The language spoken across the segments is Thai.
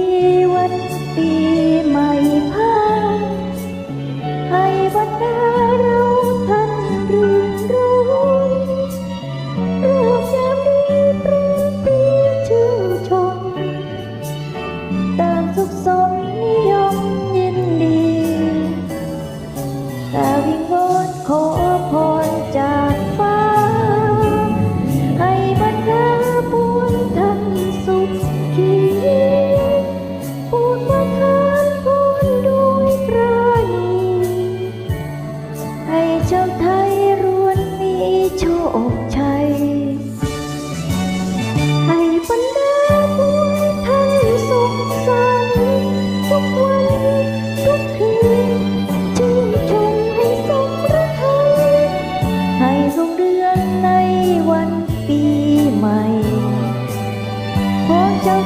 be what be.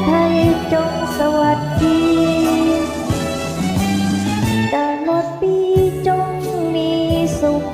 ไทยจงสวัสดีตลอดปีจงมีสุข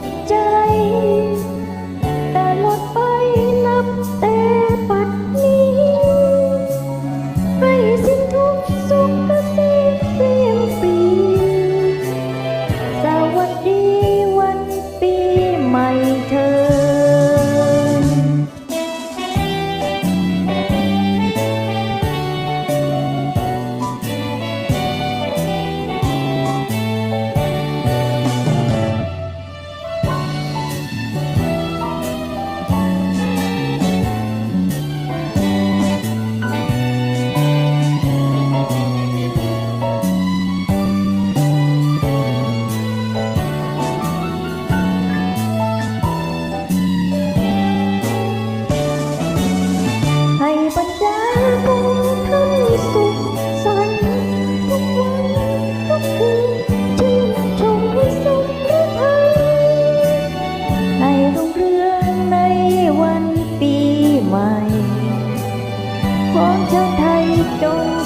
じゃないと